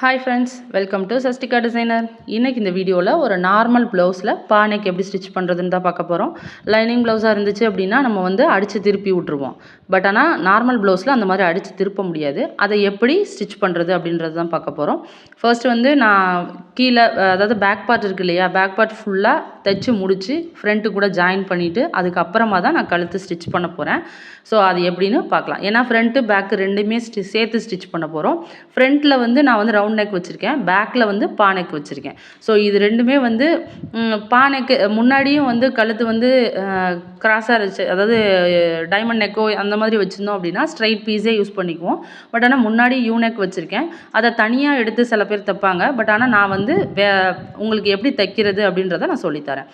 Hi friends welcome to சஸ்டிகா designer இன்றைக்கி இந்த வீடியோவில் ஒரு நார்மல் ப்ளவுஸில் பானைக்கு எப்படி ஸ்டிச் பண்ணுறதுன்னு தான் பார்க்க போகிறோம் லைனிங் ப்ளவுஸாக இருந்துச்சு அப்படின்னா நம்ம வந்து அடித்து திருப்பி விட்ருவோம் பட் ஆனால் நார்மல் ப்ளவுஸில் அந்த மாதிரி அடித்து திருப்ப முடியாது. அதை எப்படி ஸ்டிச் பண்ணுறது அப்படின்றது தான் பார்க்க போகிறோம் ஃபர்ஸ்ட் வந்து நான் கீழே அதாவது பேக் பார்ட் இருக்கு இல்லையா? பேக் பார்ட் ஃபுல்லாக தைச்சு முடித்து ஃப்ரண்ட்டு கூட ஜாயின் பண்ணிவிட்டு அதுக்கப்புறமா தான் நான் கழுத்து ஸ்டிச் பண்ண போகிறேன் ஸோ அது எப்படின்னு பார்க்கலாம். ஏன்னா ஃப்ரண்ட்டு பேக்கு ரெண்டுமே ஸ்டி சேர்த்து ஸ்டிச் பண்ண போகிறோம் ஃப்ரண்ட்டில் வந்து நான் வந்து ரவுண்ட் நெக் வச்சுருக்கேன் பேக்கில் வந்து பானைக்கு வச்சுருக்கேன். ஸோ இது ரெண்டுமே வந்து பானைக்கு முன்னாடியும் வந்து கழுத்து வந்து கிராஸாக இருந்துச்சு. அதாவது டைமண்ட் நெக்கோ அந்த மாதிரி வச்சுருந்தோம் அப்படின்னா ஸ்ட்ரைட் பீஸே யூஸ் பண்ணிக்குவோம். பட் ஆனால் முன்னாடி யூ நெக் வச்சுருக்கேன். அதை தனியாக எடுத்து சில பேர் தைப்பாங்க. பட் ஆனால் நான் வந்து வே உங்களுக்கு எப்படி தைக்கிறது அப்படின்றத நான் சொல்லித்தரேன்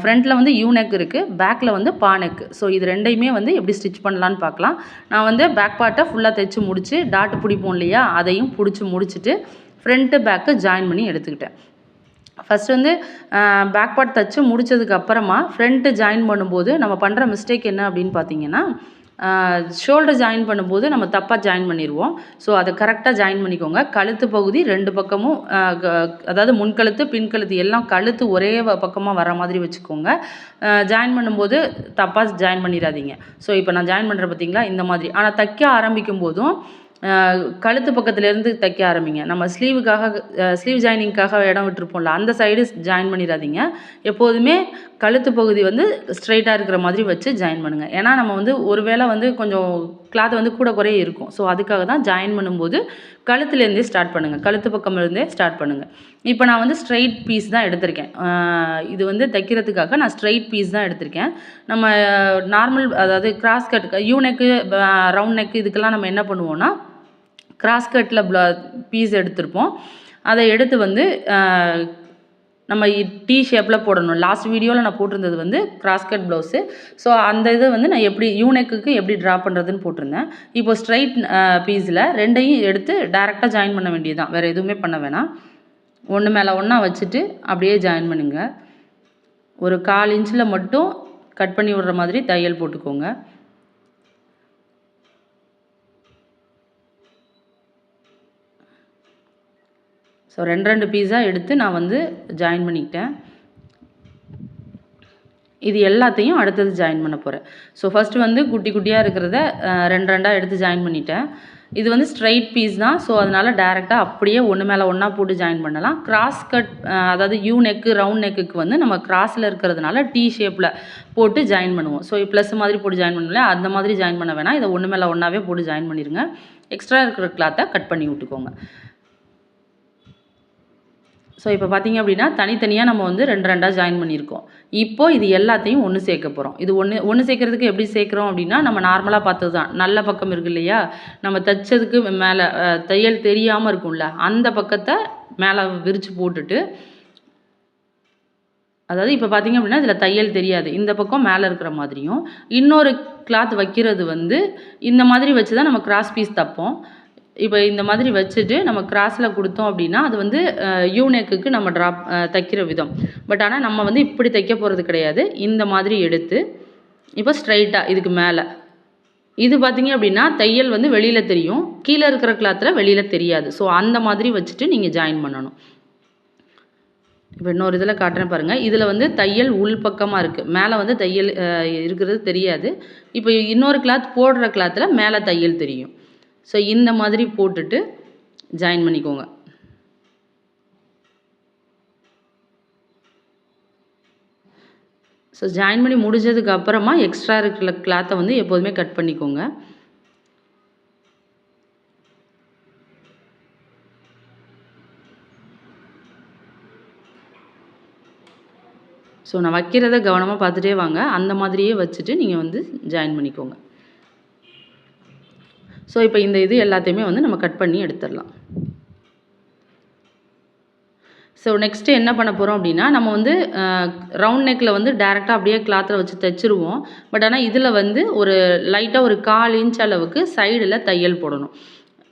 ஃப்ரண்ட்டில் வந்து யூ நெக் இருக்குது பேக்கில் வந்து பா நெக் ஸோ இது ரெண்டையுமே வந்து எப்படி ஸ்டிச் பண்ணலான்னு பார்க்கலாம். நான் வந்து பேக் பார்ட்டை ஃபுல்லாக தைச்சு முடிச்சு டாட் பிடிப்போம் இல்லையா அதையும் பிடிச்சி முடிச்சுட்டு ஃப்ரண்ட்டு பேக்கு ஜாயின் பண்ணி எடுத்துக்கிட்டேன். ஃபஸ்ட் வந்து பேக் பார்ட் தைச்சு முடிச்சதுக்கு அப்புறமா ஃப்ரண்ட்டு ஜாயின் பண்ணும்போது நம்ம பண்ணுற மிஸ்டேக் என்ன அப்படின்னு பார்த்தீங்கன்னா ஷோல்டர் ஜாயின் பண்ணும்போது நம்ம தப்பாக ஜாயின் பண்ணிடுவோம் ஸோ அதை கரெக்டாக ஜாயின் பண்ணிக்கோங்க. கழுத்து பகுதி ரெண்டு பக்கமும் க- அதாவது முன்கழுத்து பின்கழுத்து எல்லாம் கழுத்து ஒரே பக்கமாக வர மாதிரி வச்சுக்கோங்க. ஜாயின் பண்ணும்போது தப்பாக ஜாயின் பண்ணிடாதீங்க. ஸோ இப்போ நான் ஜாயின் பண்ணுறேன் பார்த்தீங்களா இந்த மாதிரி. ஆனால் தைக்க ஆரம்பிக்கும் போதும் கழுத்து பக்கத்துலேருந்து தைக்க ஆரம்பிங்க. நம்ம ஸ்லீவுக்காக ஸ்லீவ் ஜாயினிங்க்காக இடம் விட்டுருப்போம்ல அந்த சைடு ஜாயின் பண்ணிடாதீங்க. எப்போதுமே கழுத்து பகுதி வந்து ஸ்ட்ரைட்டாக இருக்கிற மாதிரி வச்சு ஜாயின் பண்ணுங்கள் ஏன்னா நம்ம வந்து ஒருவேளை வந்து கொஞ்சம் கிளாத் வந்து கூட குறைய இருக்கும். ஸோ அதுக்காக தான் ஜாயின் பண்ணும்போது கழுத்துலேருந்தே ஸ்டார்ட் பண்ணுங்கள் கழுத்து பக்கம்லேருந்தே ஸ்டார்ட் பண்ணுங்கள் இப்போ நான் வந்து ஸ்ட்ரைட் பீஸ் தான் எடுத்திருக்கேன். இது வந்து தைக்கிறதுக்காக நான் ஸ்ட்ரைட் பீஸ் தான் எடுத்திருக்கேன். நம்ம நார்மல் அதாவது cross cut U neck round neck இதுக்கெல்லாம் நம்ம என்ன பண்ணுவோம்னா கிராஸ்கட்டில் ப்ள பீஸ் எடுத்திருப்போம். அதை எடுத்து வந்து நம்ம டி ஷேப்பில் போடணும். லாஸ்ட் வீடியோவில் நான் போட்டிருந்தது வந்து கிராஸ்கட் ப்ளவுஸு ஸோ அந்த இது வந்து நான் எப்படி யூனெக்குக்கு எப்படி ட்ரா பண்ணுறதுன்னு போட்டிருந்தேன். இப்போ ஸ்ட்ரைட் பீஸில் ரெண்டையும் எடுத்து டேரெக்டாக ஜாயின் பண்ண வேண்டியதுதான். வேறு எதுவுமே பண்ண வேணாம். ஒன்று மேலே ஒன்றா வச்சுட்டு அப்படியே ஜாயின் பண்ணுங்க. ஒரு கால் இன்ச்சில் மட்டும் கட் பண்ணி விடுற மாதிரி தையல் போட்டுக்கோங்க. ஸோ ரெண்டு ரெண்டு பீஸாக எடுத்து நான் வந்து ஜாயின் பண்ணிக்கிட்டேன். இது எல்லாத்தையும் அடுத்தது ஜாயின் பண்ண போகிறேன் ஸோ ஃபஸ்ட்டு வந்து குட்டி குட்டியாக இருக்கிறத ரெண்டு ரெண்டாக எடுத்து ஜாயின் பண்ணிட்டேன். இது வந்து ஸ்ட்ரைட் பீஸ் தான். ஸோ அதனால் டேரெக்டாக அப்படியே ஒன்று மேலே ஒன்றா போட்டு ஜாயின் பண்ணலாம். கிராஸ் கட் அதாவது யூ நெக்கு ரவுண்ட் நெக்குக்கு வந்து நம்ம கிராஸில் இருக்கிறதுனால டி ஷேப்பில் போட்டு ஜாயின் பண்ணுவோம். ஸோ ப்ளஸ் மாதிரி போட்டு ஜாயின் பண்ணல அந்த மாதிரி ஜாயின் பண்ண வேணாம். இதை ஒன்று மேலே ஒன்றாவே போட்டு ஜாயின் பண்ணிடுங்க எக்ஸ்ட்ரா இருக்கிற கிளாத்தை கட் பண்ணி விட்டுக்கோங்க. ஸோ இப்போ பார்த்தீங்க அப்படின்னா தனித்தனியாக நம்ம வந்து ரெண்டு ரெண்டாக ஜாயின் பண்ணியிருக்கோம். இப்போது இது எல்லாத்தையும் ஒன்று சேர்க்க போகிறோம் இது ஒன்று ஒன்று சேர்க்கறதுக்கு எப்படி சேர்க்குறோம் அப்படின்னா நம்ம நார்மலாக பார்த்தது தான் நல்ல பக்கம் இருக்கு இல்லையா? நம்ம தைச்சதுக்கு மேலே தையல் தெரியாமல் இருக்கும்ல அந்த பக்கத்தை மேலே விரித்து போட்டுட்டு அதாவது இப்போ பார்த்தீங்க அப்படின்னா இதில் தையல் தெரியாது. இந்த பக்கம் மேலே இருக்கிற மாதிரியும் இன்னொரு கிளாத் வைக்கிறது வந்து இந்த மாதிரி வச்சு தான் நம்ம கிராஸ் பீஸ் தைப்போம். இப்போ இந்த மாதிரி வச்சுட்டு நம்ம கிராஸில் கொடுத்தோம் அப்படின்னா அது வந்து யூனெக்குக்கு நம்ம ட்ராப் தைக்கிற விதம். பட் ஆனால் நம்ம வந்து இப்படி தைக்க போகிறது கிடையாது. இந்த மாதிரி எடுத்து இப்போ ஸ்ட்ரைட்டாக இதுக்கு மேலே. இது பார்த்தீங்க அப்படின்னா தையல் வந்து வெளியில் தெரியும். கீழே இருக்கிற கிளாத்தில் வெளியில் தெரியாது. ஸோ அந்த மாதிரி வச்சுட்டு நீங்கள் ஜாயின் பண்ணணும். இப்போ இன்னொரு இதில் காட்டுறேன் பாருங்கள் இதில் வந்து தையல் உள் பக்கமாக இருக்குது மேலே வந்து தையல் இருக்கிறது தெரியாது. இப்போ இன்னொரு கிளாத் போடுற கிளாத்தில் மேலே தையல் தெரியும். ஸோ இந்த மாதிரி போட்டுட்டு ஜாயின் பண்ணிக்கோங்க. ஸோ ஜாயின் பண்ணி முடிஞ்சதுக்கு அப்புறமா எக்ஸ்ட்ரா இருக்கிற கிளாத்தை வந்து எப்போதுமே கட் பண்ணிக்கோங்க. ஸோ நான் வைக்கிறத கவனமாக பார்த்துட்டே வாங்க. அந்த மாதிரியே வச்சுட்டு நீங்கள் வந்து ஜாயின் பண்ணிக்கோங்க. ஸோ இப்போ இந்த இது எல்லாத்தையுமே வந்து நம்ம கட் பண்ணி எடுத்துடலாம். ஸோ நெக்ஸ்ட்டு என்ன பண்ண போகிறோம் அப்படின்னா நம்ம வந்து ரவுண்ட் நெக்கில் வந்து டேரெக்டாக அப்படியே கிளாத்தில் வச்சு தைச்சிருவோம். பட் ஆனால் இதில் வந்து ஒரு லைட்டாக ஒரு கால் இன்ச் அளவுக்கு சைடில் தையல் போடணும்.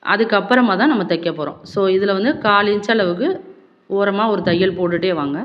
அதுக்கப்புறமா தான் நம்ம தைக்க போகிறோம் ஸோ இதில் வந்து கால் இன்ச் அளவுக்கு ஓரமாக ஒரு தையல் போட்டுகிட்டே வாங்க.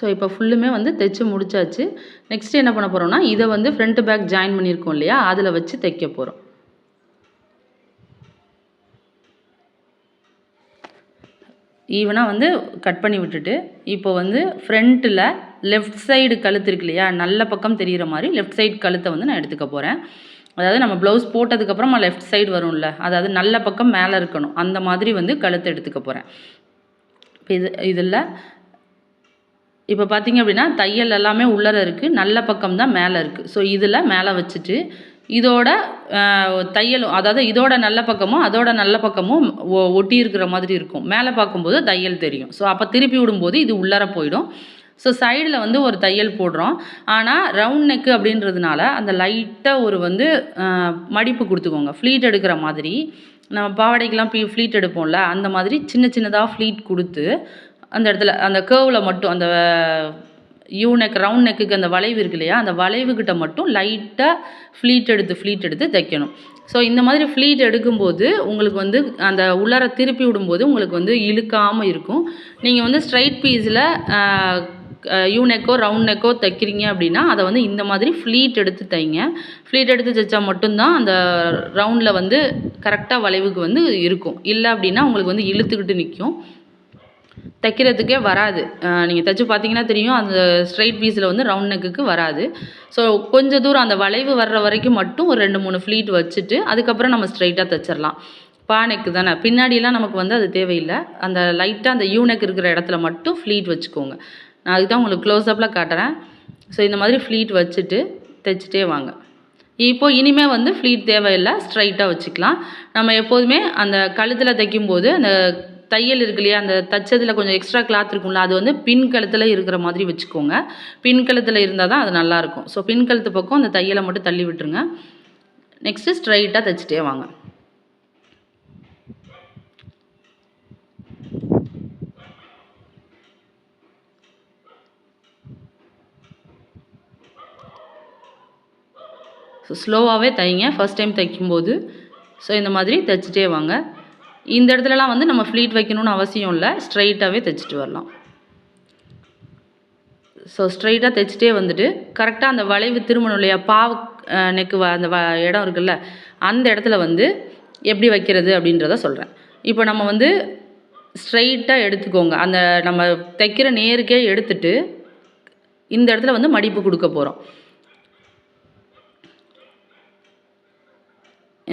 ஸோ இப்போ ஃபுல்லுமே வந்து தைச்சு முடிச்சாச்சு. நெக்ஸ்ட் என்ன பண்ண போகிறோம்னா இதை வந்து ஃப்ரண்ட் பேக் ஜாயின் பண்ணியிருக்கோம் இல்லையா? அதில் வச்சு தைக்க போகிறோம் ஈவனாக வந்து கட் பண்ணி விட்டுட்டு இப்போ வந்து ஃப்ரண்ட்டில் லெஃப்ட் சைடு கழுத்து இருக்கு இல்லையா? நல்ல பக்கம் தெரிகிற மாதிரி லெஃப்ட் சைடு கழுத்தை வந்து நான் எடுத்துக்க போகிறேன் அதாவது நம்ம ப்ளவுஸ் போட்டதுக்கப்புறமா லெஃப்ட் சைடு வரும்ல? அதாவது நல்ல பக்கம் மேலே இருக்கணும். அந்த மாதிரி வந்து கழுத்தை எடுத்துக்க போகிறேன் இப்போ இது இதில் இப்போ பார்த்திங்க அப்படின்னா தையல் எல்லாமே உள்ளர இருக்குது நல்ல பக்கம் தான் மேலே இருக்குது ஸோ இதில் மேலே வச்சுட்டு இதோட தையலும் அதாவது இதோட நல்ல பக்கமும் அதோட நல்ல பக்கமும் ஒ- ஒட்டி இருக்கிற மாதிரி இருக்கும். மேலே பார்க்கும்போது தையல் தெரியும். ஸோ அப்போ திருப்பி விடும்போது இது உள்ளர போயிடும். ஸோ சைடில் வந்து ஒரு தையல் போடுறோம். ஆனால் ரவுண்ட் நெக்கு அப்படின்றதுனால அந்த லைட்டாக ஒரு வந்து மடிப்பு கொடுத்துக்கோங்க. ஃப்ளீட் எடுக்கிற மாதிரி. நம்ம பாவாடைக்கெலாம் ஃப்ளீட் எடுப்போம்ல அந்த மாதிரி சின்ன சின்னதாக ஃப்ளீட் கொடுத்து அந்த இடத்துல அந்த கேர்வில் மட்டும் அந்த யூ நெக் ரவுண்ட் நெக்குக்கு அந்த வளைவு இருக்கு இல்லையா? அந்த வளைவுக்கிட்ட மட்டும் லைட்டாக ஃப்ளீட் எடுத்து ஃப்ளீட் எடுத்து தைக்கணும். ஸோ இந்த மாதிரி ஃப்ளீட் எடுக்கும்போது உங்களுக்கு வந்து அந்த உள்ளார திருப்பி விடும்போது உங்களுக்கு வந்து இழுக்காமல் இருக்கும். நீங்கள் வந்து ஸ்ட்ரைட் பீஸில் யூ நெக்கோ ரவுண்ட் நெக்கோ தைக்கிறீங்க அப்படின்னா அதை வந்து இந்த மாதிரி ஃப்ளீட் எடுத்து தைங்க. ஃப்ளீட் எடுத்து தைச்சா மட்டும்தான் அந்த ரவுண்டில் வந்து கரெக்டாக வளைவுக்கு வந்து இருக்கும். இல்லை அப்படின்னா உங்களுக்கு வந்து இழுத்துக்கிட்டு நிற்கும் தைக்கிறதுக்கே வராது. நீங்கள் தைச்சு பார்த்தீங்கன்னா தெரியும் அந்த ஸ்ட்ரைட் பீஸில் வந்து ரவுண்ட் நெக்குக்கு வராது. ஸோ கொஞ்சம் தூரம் அந்த வளைவு வர்ற வரைக்கும் மட்டும் ஒரு ரெண்டு மூணு ஃப்ளீட் வச்சுட்டு அதுக்கப்புறம் நம்ம ஸ்ட்ரைட்டாக தைச்சிடலாம் பானைக்கு தானே? பின்னாடிலாம் நமக்கு வந்து அது தேவையில்லை. அந்த லைட்டாக அந்த யூனெக் இருக்கிற இடத்துல மட்டும் ஃப்ளீட் வச்சுக்கோங்க. நான் அதுக்கு தான் உங்களுக்கு க்ளோஸ்அப்பில் காட்டுறேன். ஸோ இந்த மாதிரி ஃப்ளீட் வச்சுட்டு தைச்சிட்டே வாங்க. இப்போது இனிமேல் வந்து ஃப்ளீட் தேவையில்லை. ஸ்ட்ரைட்டாக வச்சுக்கலாம். நம்ம எப்போதுமே அந்த கழுத்தில் தைக்கும்போது அந்த தையல் இருக்கு இல்லையா அந்த தைச்சதில் கொஞ்சம் எக்ஸ்ட்ரா கிளாத் இருக்கும்ல அது வந்து பின் கழுத்தில் இருக்கிற மாதிரி வச்சுக்கோங்க. பின் கழுத்தில் இருந்தால் தான் அது நல்லாயிருக்கும் ஸோ பின் கழுத்து பக்கம் அந்த தையலை மட்டும் தள்ளி விட்டுருங்க. நெக்ஸ்ட்டு ஸ்ட்ரைட்டாக தைச்சிட்டே வாங்க. ஸோ ஸ்லோவாகவே தைங்க. ஃபஸ்ட் டைம் தைக்கும்போது. ஸோ இந்த மாதிரி தைச்சிட்டே வாங்க. இந்த இடத்துலலாம் வந்து நம்ம ஃப்ளீட் வைக்கணும்னு அவசியம் இல்லை. ஸ்ட்ரைட்டாகவே தைச்சிட்டு வரலாம். ஸோ ஸ்ட்ரைட்டாக தைச்சிட்டே வந்துட்டு கரெக்டாக அந்த வளைவு திரும்பணும் இல்லையா பாவு நெக்கு அந்த வ இடம் இருக்குல்ல அந்த இடத்துல வந்து எப்படி வைக்கிறது அப்படின்றத சொல்கிறேன் இப்போ நம்ம வந்து ஸ்ட்ரைட்டாக எடுத்துக்கோங்க. அந்த நம்ம தைக்கிற நேருக்கே எடுத்துட்டு இந்த இடத்துல வந்து மடிப்பு கொடுக்க போகிறோம்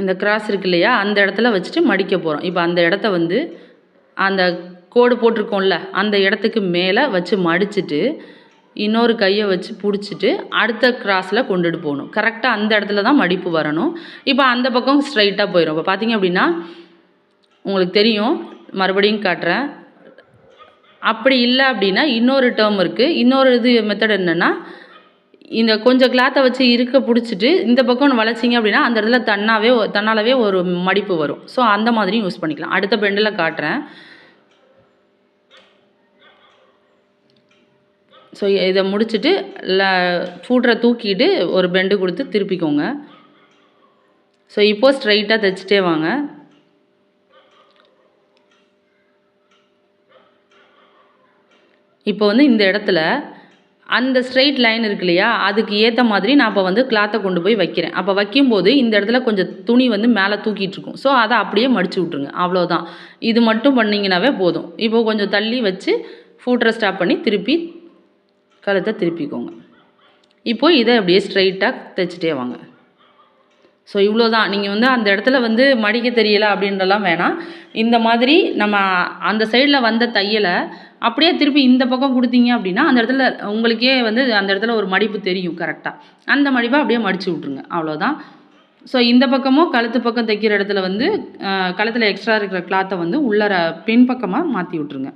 இந்த கிராஸ் இருக்கு இல்லையா அந்த இடத்துல வச்சுட்டு மடிக்க போகிறோம் இப்போ அந்த இடத்த வந்து அந்த கோடு போட்டிருக்கோம்ல அந்த இடத்துக்கு மேலே வச்சு மடிச்சுட்டு இன்னொரு கையை வச்சு பிடிச்சிட்டு அடுத்த கிராஸில் கொண்டுட்டு போகணும். கரெக்டாக அந்த இடத்துல தான் மடிப்பு வரணும். இப்போ அந்த பக்கம் ஸ்ட்ரைட்டாக போயிடும் இப்போ பார்த்தீங்க அப்படின்னா உங்களுக்கு தெரியும் மறுபடியும் காட்டுறேன். அப்படி இல்லை அப்படின்னா இன்னொரு டேர்ம் இருக்குது இன்னொரு இது மெத்தட் என்னென்னா இந்த கொஞ்சம் கிளாத்தை வச்சு இருக்க பிடிச்சிட்டு இந்த பக்கம் வளைச்சிங்க அப்படின்னா அந்த இடத்துல தன்னாவே தன்னாலவே ஒரு மடிப்பு வரும். ஸோ அந்த மாதிரியும் யூஸ் பண்ணிக்கலாம். அடுத்த பெண்டில் காட்டுறேன். ஸோ இதை முடிச்சுட்டு ல ஃபூட்ரை தூக்கிட்டு ஒரு பெண்டு கொடுத்து திருப்பிக்கோங்க. ஸோ இப்போ ஸ்ட்ரைட்டாக தைச்சிட்டே வாங்க. இப்போ வந்து இந்த இடத்துல அந்த ஸ்ட்ரெயிட் லைன் இருக்கு இல்லையா? அதுக்கு ஏற்ற மாதிரி நான் இப்போ வந்து கிளாத்தை கொண்டு போய் வைக்கிறேன். அப்போ வைக்கும்போது இந்த இடத்துல கொஞ்சம் துணி வந்து மேலே தூக்கிட்டு இருக்கும். ஸோ அதை அப்படியே மடித்து விட்ருங்க அவ்வளோதான் இது மட்டும் பண்ணிங்கனாவே போதும். இப்போ கொஞ்சம் தள்ளி வச்சு ஃபூட்டரை ஸ்டாப் பண்ணி திருப்பி கழுத்தை திருப்பிக்கோங்க. இப்போ இதை அப்படியே ஸ்ட்ரைட்டாக தைச்சிட்டே வாங்க. ஸோ இவ்வளோ தான் நீங்கள் வந்து அந்த இடத்துல வந்து மடிக்க தெரியலை அப்படின்றலாம் வேணாம். இந்த மாதிரி நம்ம அந்த சைடில் வந்த தையலை அப்படியே திருப்பி இந்த பக்கம் கொடுத்தீங்க அப்படின்னா அந்த இடத்துல உங்களுக்கே வந்து அந்த இடத்துல ஒரு மடிப்பு தெரியும் கரெக்டாக அந்த மடிப்பை அப்படியே மடித்து விட்ருங்க அவ்வளோதான் ஸோ இந்த பக்கமும் கழுத்து பக்கம் தைக்கிற இடத்துல வந்து கழுத்தில் எக்ஸ்ட்ரா இருக்கிற கிளாத்தை வந்து உள்ளர பின்பக்கமாக மாற்றி விட்ருங்க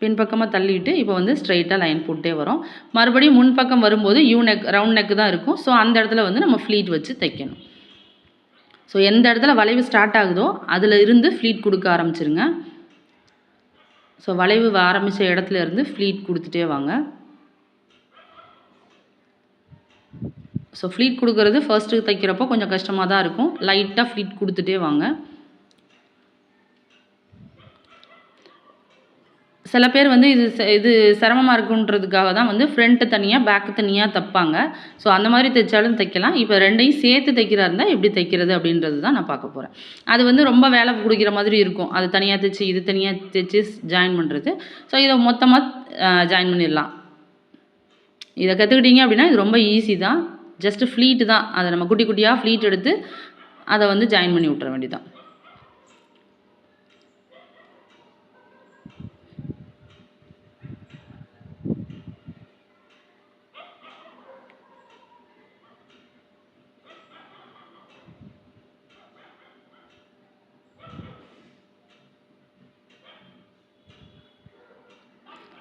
பின்பக்கமாக தள்ளிட்டு இப்போ வந்து ஸ்ட்ரைட்டாக லைன் போட்டே வரும். மறுபடியும் முன்பக்கம் வரும்போது யூ நெக் ரவுண்ட் நெக் தான் இருக்கும். ஸோ அந்த இடத்துல வந்து நம்ம ஃப்ளீட் வச்சு தைக்கணும். ஸோ எந்த இடத்துல வளைவு ஸ்டார்ட் ஆகுதோ அதில் இருந்து ஃப்ளீட் கொடுக்க ஆரம்பிச்சிருங்க. ஸோ வளைவு ஆரம்பித்த இடத்துல இருந்து ஃப்ளீட் கொடுத்துட்டே வாங்க. ஸோ ஃப்ளீட் கொடுக்கறது ஃபர்ஸ்ட்டு தைக்கிறப்போ கொஞ்சம் கஷ்டமாக தான் இருக்கும் லைட்டாக ஃப்ளீட் கொடுத்துட்டே வாங்க. சில பேர் வந்து இது இது சிரமமாக இருக்குன்றதுக்காக தான் வந்து ஃப்ரண்ட்டு தனியாக பேக்கு தனியாக தைப்பாங்க. ஸோ அந்த மாதிரி தைச்சாலும் தைக்கலாம். இப்போ ரெண்டையும் சேர்த்து தைக்கிறா இருந்தால் எப்படி தைக்கிறது அப்படின்றது தான் நான் பார்க்க போகிறேன் அது வந்து ரொம்ப வேலை கொடுக்குற மாதிரி இருக்கும். அது தனியாக தைச்சி இது தனியாக தைச்சி ஜாயின் பண்ணுறது ஸோ இதை மொத்தமாக ஜாயின் பண்ணிடலாம். இதை கற்றுக்கிட்டீங்க அப்படின்னா இது ரொம்ப ஈஸி தான். ஜஸ்ட்டு ஃப்ளீட்டு தான். அதை நம்ம குட்டி குட்டியாக ஃப்ளீட் எடுத்து அதை வந்து ஜாயின் பண்ணி விட்ற வேண்டியதான்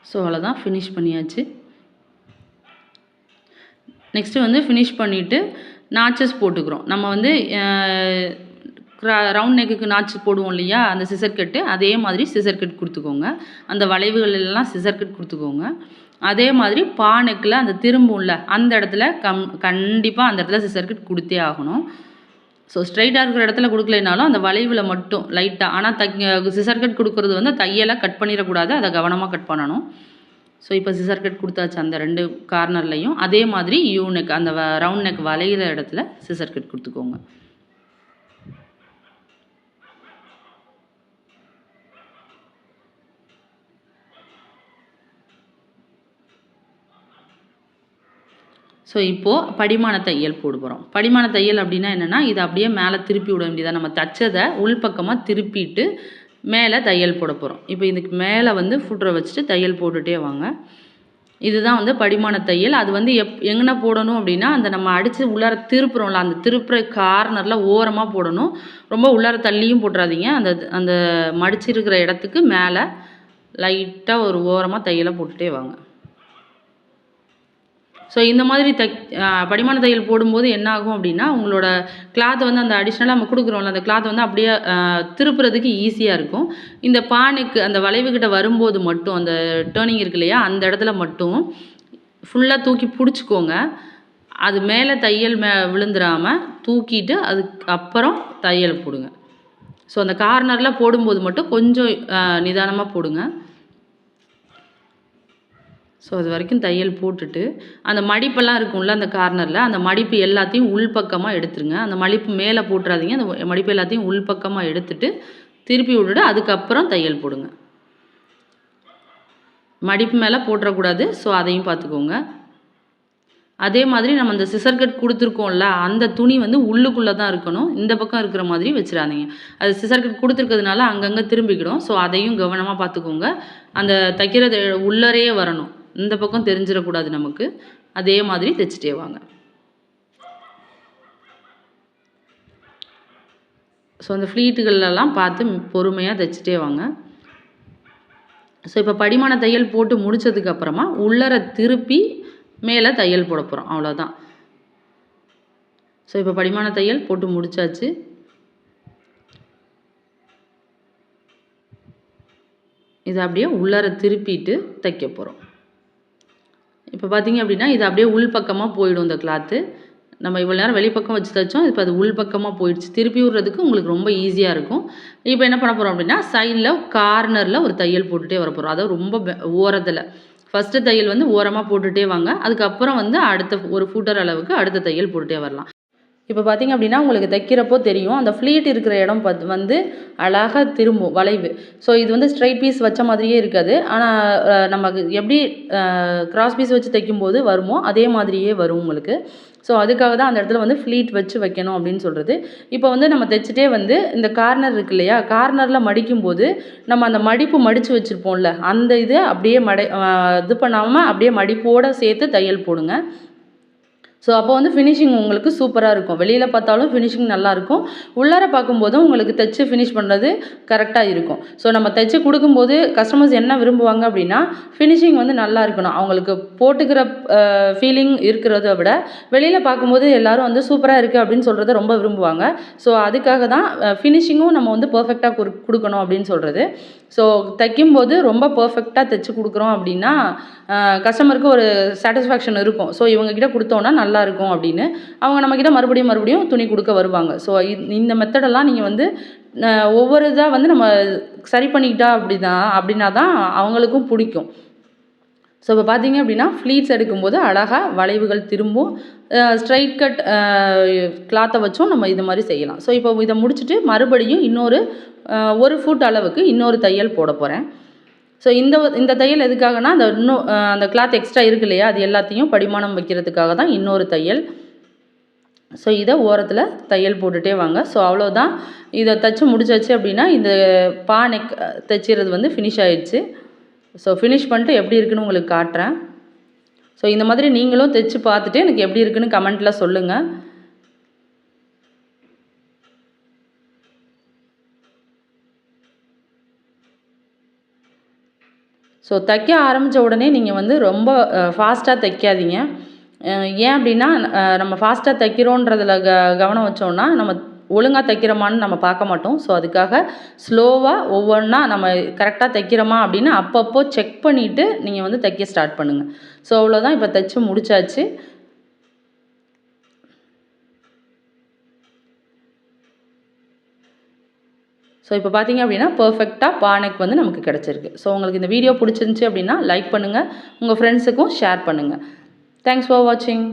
ஸோ அவ்வளோதான் ஃபினிஷ் பண்ணியாச்சு. நெக்ஸ்ட்டு வந்து ஃபினிஷ் பண்ணிவிட்டு நாச்சஸ் போட்டுக்கிறோம். நம்ம வந்து ரவுண்ட் நெக்குக்கு நாச்சு போடுவோம் இல்லையா? அந்த சிசர் கட்டு அதே மாதிரி சிசர் கட் கொடுத்துக்கோங்க. அந்த வளைவுகள் எல்லாம் சிசர் கட் கொடுத்துக்கோங்க. அதே மாதிரி பா நெக்கில் அந்த திரும்பும்ல அந்த இடத்துல கம் கண்டிப்பாக அந்த இடத்துல சிசர் கட் கொடுத்தே ஆகணும். ஸோ ஸ்ட்ரைட்டாக இருக்கிற இடத்துல கொடுக்கலைனாலும் அந்த வளைவில் மட்டும் லைட்டாக ஆனால் தைக்க சிசர் கட் கொடுக்குறது வந்து தையெல்லாம் கட் பண்ணிடக்கூடாது அதை கவனமாக கட் பண்ணணும். ஸோ இப்போ சிசர் கட் கொடுத்தாச்சு அந்த ரெண்டு கார்னர்லையும் அதே மாதிரி யூ நெக் அந்த ரவுண்ட் நெக் வளையிற இடத்துல சிசர் கட் கொடுத்துக்கோங்க. ஸோ இப்போது படிமான தையல் போட போகிறோம் படிமான தையல் அப்படின்னா என்னென்னா இதை அப்படியே மேலே திருப்பி விட வேண்டியதாக நம்ம தச்சதை உள்பக்கமாக திருப்பிட்டு மேலே தையல் போட போகிறோம் இப்போ இதுக்கு மேலே வந்து ஃபுட்ரை வச்சுட்டு தையல் போட்டுகிட்டே வாங்க. இதுதான் வந்து படிமான தையல். அது வந்து எப் எங்கே போடணும் அப்படின்னா அந்த நம்ம அடித்து உள்ளார திருப்புறோம்ல அந்த திருப்புற கார்னரில் ஓரமாக போடணும். ரொம்ப உள்ளார தள்ளியும் போட்டுறாதீங்க. அந்த அந்த மடிச்சிருக்கிற இடத்துக்கு மேலே லைட்டாக ஒரு ஓரமாக தையலை போட்டுகிட்டே வாங்க. ஸோ இந்த மாதிரி தைக் படிமான தையல் போடும்போது என்ன ஆகும் அப்படின்னா உங்களோட கிளாத்தை வந்து அந்த அடிஷ்னலாக நம்ம கொடுக்குறோம்ல அந்த கிளாத் வந்து அப்படியே திருப்புறதுக்கு ஈஸியாக இருக்கும். இந்த பானைக்கு அந்த வளைவுக்கிட்ட வரும்போது மட்டும் அந்த டேர்னிங் இருக்கு இல்லையா அந்த இடத்துல மட்டும் ஃபுல்லாக தூக்கி பிடிச்சிக்கோங்க. அது மேலே தையல் மே விழுந்துடாமல் தூக்கிட்டு அதுக்கு அப்புறம் தையல் போடுங்க. ஸோ அந்த கார்னரில் போடும்போது மட்டும் கொஞ்சம் நிதானமாக போடுங்க. ஸோ அது வரைக்கும் தையல் போட்டுட்டு அந்த மடிப்பெல்லாம் இருக்கும்ல அந்த கார்னரில் அந்த மடிப்பு எல்லாத்தையும் உள்பக்கமாக எடுத்துருங்க. அந்த மடிப்பு மேலே போட்டுறாதீங்க அந்த மடிப்பு எல்லாத்தையும் உள்பக்கமாக எடுத்துட்டு திருப்பி விட்டுட்டு அதுக்கப்புறம் தையல் போடுங்க. மடிப்பு மேலே போட்டுறக்கூடாது ஸோ அதையும் பார்த்துக்கோங்க. அதே மாதிரி நம்ம அந்த சிசர் கட் கொடுத்துருக்கோம்ல அந்த துணி வந்து உள்ளுக்குள்ளே தான் இருக்கணும். இந்த பக்கம் இருக்கிற மாதிரி வச்சிடாதீங்க. அது சிசர் கட் கொடுத்துருக்கிறதுனால அங்கங்கே திரும்பிக்கிடும். ஸோ அதையும் கவனமாக பார்த்துக்கோங்க. அந்த தைக்கிறது உள்ளரையே வரணும். இந்த பக்கம் தெரிஞ்சிடக்கூடாது நமக்கு. அதே மாதிரி தைச்சிட்டே வாங்க. ஸோ அந்த ஃப்ளீட்டுகளெல்லாம் பார்த்து பொறுமையாக தைச்சிட்டே வாங்க. ஸோ இப்போ படிமான தையல் போட்டு முடித்ததுக்கப்புறமா உள்ளர திருப்பி மேலே தையல் போட போகிறோம் அவ்வளோதான் ஸோ இப்போ படிமான தையல் போட்டு முடிச்சாச்சு. இதை அப்படியே உள்ளர திருப்பிட்டு தைக்க போகிறோம் இப்போ பார்த்தீங்க அப்படின்னா இது அப்படியே உள் பக்கமாக போயிடும் இந்த கிளாத்து நம்ம இவ்வளோ நேரம் வெளிப்பக்கம் வச்சு தைச்சோம் இப்போ அது உள் பக்கமாக போயிடுச்சு. திருப்பி விடுறதுக்கு உங்களுக்கு ரொம்ப ஈஸியாக இருக்கும். இப்போ என்ன பண்ண போகிறோம் அப்படின்னா சைடில் கார்னரில் ஒரு தையல் போட்டுகிட்டே வர போகிறோம் அதாவது ரொம்ப ஓரத்தில். ஃபஸ்ட்டு தையல் வந்து ஓரமாக போட்டுகிட்டே வாங்க. அதுக்கப்புறம் வந்து அடுத்த ஒரு ஃபூட்டர் அளவுக்கு அடுத்த தையல் போட்டுகிட்டே வரலாம். இப்போ பார்த்திங்க அப்படின்னா உங்களுக்கு தைக்கிறப்போ தெரியும். அந்த ஃப்ளீட் இருக்கிற இடம் பத் வந்து அழகாக திரும்பும் வளைவு. ஸோ இது வந்து ஸ்ட்ரைட் பீஸ் வச்ச மாதிரியே இருக்காது. ஆனால் நமக்கு எப்படி கிராஸ் பீஸ் வச்சு தைக்கும்போது வருமோ அதே மாதிரியே வரும் உங்களுக்கு. ஸோ அதுக்காக தான் அந்த இடத்துல வந்து ஃப்ளீட் வச்சு வைக்கணும் அப்படின்னு சொல்கிறது இப்போ வந்து நம்ம தைச்சிட்டே வந்து இந்த கார்னர் இருக்கு இல்லையா? கார்னரில் மடிக்கும்போது நம்ம அந்த மடிப்பு மடித்து வச்சுருப்போம்ல அந்த இது அப்படியே மடை இது பண்ணாமல் அப்படியே மடிப்போடு சேர்த்து தையல் போடுங்க. ஸோ அப்போ வந்து ஃபினிஷிங் உங்களுக்கு சூப்பராக இருக்கும். வெளியில் பார்த்தாலும் ஃபினிஷிங் நல்லாயிருக்கும். உள்ளார பார்க்கும்போதும் உங்களுக்கு தைச்சி ஃபினிஷ் பண்ணுறது கரெக்டாக இருக்கும். ஸோ நம்ம தைச்சி கொடுக்கும்போது கஸ்டமர்ஸ் என்ன விரும்புவாங்க அப்படின்னா ஃபினிஷிங் வந்து நல்லா இருக்கணும். அவங்களுக்கு போட்டுக்கிற ஃபீலிங் இருக்கிறத விட வெளியில் பார்க்கும்போது எல்லோரும் வந்து சூப்பராக இருக்குது அப்படின்னு சொல்கிறத ரொம்ப விரும்புவாங்க. ஸோ அதுக்காக தான் ஃபினிஷிங்கும் நம்ம வந்து பர்ஃபெக்டாக கொடுக்கணும் அப்படின்னு சொல்கிறது ஸோ தைக்கும்போது ரொம்ப பர்ஃபெக்டாக தைச்சி கொடுக்குறோம் அப்படின்னா கஸ்டமருக்கு ஒரு சாட்டிஸ்ஃபேக்ஷன் இருக்கும். ஸோ இவங்கக்கிட்ட கொடுத்தோன்னா நல்லாயிருக்கும் அப்படின்னு. அவங்க நம்மக்கிட்ட மறுபடியும் மறுபடியும் துணி கொடுக்க வருவாங்க. ஸோ இந்த மெத்தடெல்லாம் நீங்கள் வந்து ஒவ்வொரு இதாக வந்து நம்ம சரி பண்ணிக்கிட்டா அப்படி தான் அப்படின்னா தான் அவங்களுக்கும் பிடிக்கும். ஸோ இப்போ பார்த்தீங்க அப்படின்னா ஃப்ளீட்ஸ் எடுக்கும்போது அழகாக வளைவுகள் திரும்பும். ஸ்ட்ரைட் கட் கிளாத்தை வச்சும் நம்ம இது மாதிரி செய்யலாம். ஸோ இப்போ இதை முடிச்சுட்டு மறுபடியும் இன்னொரு ஒரு ஃபுட் அளவுக்கு இன்னொரு தையல் போட போகிறேன் ஸோ இந்த இந்த தையல் எதுக்காகனா அந்த இன்னும் அந்த கிளாத் எக்ஸ்ட்ரா இருக்கு இல்லையா அது எல்லாத்தையும் படிமானம் வைக்கிறதுக்காக தான் இன்னொரு தையல். ஸோ இதை ஓரத்தில் தையல் போட்டுகிட்டே வாங்க. ஸோ அவ்வளோதான் இதை தைச்சி முடிச்சாச்சு அப்படின்னா இந்த பா நெக் தைச்சிறது வந்து ஃபினிஷ் ஆயிடுச்சு. ஸோ ஃபினிஷ் பண்ணிட்டு எப்படி இருக்குன்னு உங்களுக்கு காட்டுறேன். ஸோ இந்த மாதிரி நீங்களும் தைச்சு பார்த்துட்டு எனக்கு எப்படி இருக்குன்னு கமெண்ட்டில் சொல்லுங்கள் ஸோ தைக்க ஆரம்பித்த உடனே நீங்கள் வந்து ரொம்ப ஃபாஸ்ட்டாக தைக்காதீங்க. ஏன் அப்படின்னா நம்ம ஃபாஸ்ட்டாக தைக்கிறோன்றதில் க கவனம் வச்சோம்னா நம்ம ஒழுங்காக தைக்கிறோமான்னு நம்ம பார்க்க மாட்டோம். ஸோ அதுக்காக ஸ்லோவாக ஒவ்வொன்றா நம்ம கரெக்டாக தைக்கிறோமா அப்படின்னு அப்பப்போ செக் பண்ணிவிட்டு நீங்கள் வந்து தைக்க ஸ்டார்ட் பண்ணுங்கள் ஸோ அவ்வளோதான் இப்போ தைச்சு முடிச்சாச்சு. ஸோ இப்போ பார்த்தீங்க அப்படின்னா பர்ஃபெக்டாக பானைக்கு வந்து நமக்கு கிடச்சிருக்கு. ஸோ உங்களுக்கு இந்த வீடியோ பிடிச்சிருந்துச்சி அப்படின்னா லைக் பண்ணுங்கள் உங்கள் ஃப்ரெண்ட்ஸுக்கும் ஷேர் பண்ணுங்கள் தேங்க்ஸ் ஃபார் வாட்சிங்